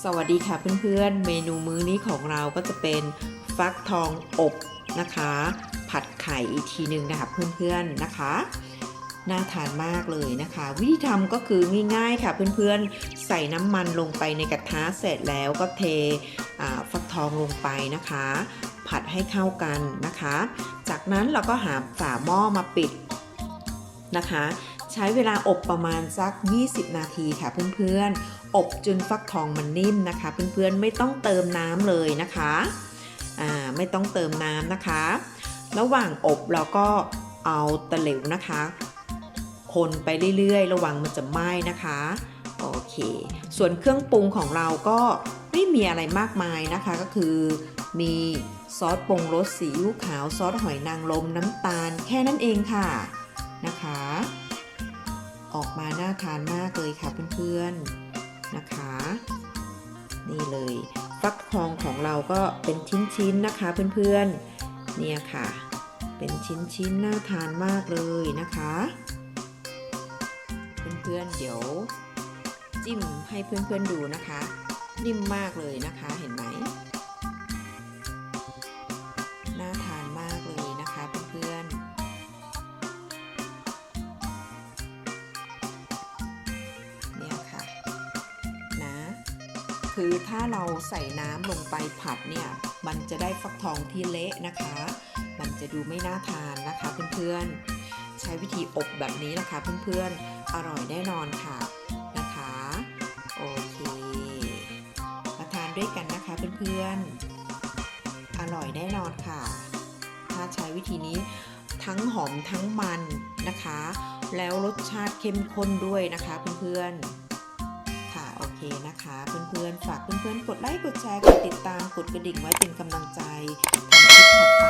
สวัสดีค่ะเพื่อนๆ เมนูมื้อนี้ของเราก็จะเป็นฟักทองอบนะคะ ผัดไข่อีกทีหนึ่งนะคะเพื่อนๆนะคะน่าทานมากเลยนะคะ วิธีทำก็คือง่ายๆค่ะเพื่อนๆ ใส่น้ำมันลงไปในกระทะเสร็จแล้วก็เทฟักทองลงไปนะคะ ผัดให้เข้ากันนะคะ จากนั้นเราก็หาฝาหม้อมาปิดนะคะ ใช้เวลาอบประมาณสัก 20 นาทีค่ะเพื่อนๆ อบจนฟักทองมันนิ่มนะคะ เพื่อนๆไม่ต้องเติมน้ำเลยนะคะอ่าไม่ต้องเติมน้ำนะคะ ระหว่างอบเราก็เอาตะหลิวนะคะ คนไปเรื่อยๆ ระวังมันจะไหม้นะคะโอเค ส่วนเครื่องปรุงของเราก็ไม่มีอะไรมากมายนะคะ ก็คือมีซอสปรุงรสซีอิ๊วขาวซอสหอยนางรมน้ำตาลแค่นั้นเองค่ะนะคะ มาน่าทานมากเลยค่ะเพื่อนๆนะคะ นี่เลยฟักทองของเราก็เป็นชิ้นๆนะคะเพื่อนๆเนี่ยค่ะ เป็นชิ้นๆน่าทานมากเลยนะคะ เพื่อนๆเดี๋ยวจิ้มให้เพื่อนๆดูนะคะ นิ่มมากเลยนะคะ คือถ้าเราใส่น้ำลงไปผัดเนี่ย มันจะได้ฟักทองที่เละนะคะ มันจะดูไม่น่าทานนะคะเพื่อนๆ ใช้วิธีอบแบบนี้นะคะเพื่อนๆ อร่อยแน่นอนค่ะนะคะ โอเค มาทานด้วยกันนะคะเพื่อนๆ อร่อยแน่นอนค่ะ ถ้าใช้วิธีนี้ทั้งหอมทั้งมันนะคะ แล้วรสชาติเข้มข้นด้วยนะคะเพื่อนๆ โอเคนะคะ เพื่อนๆ ฝากเพื่อนๆ กดไลค์ กดแชร์ กดติดตาม กดกระดิ่งไว้เป็นกำลังใจทำคลิปถัดไป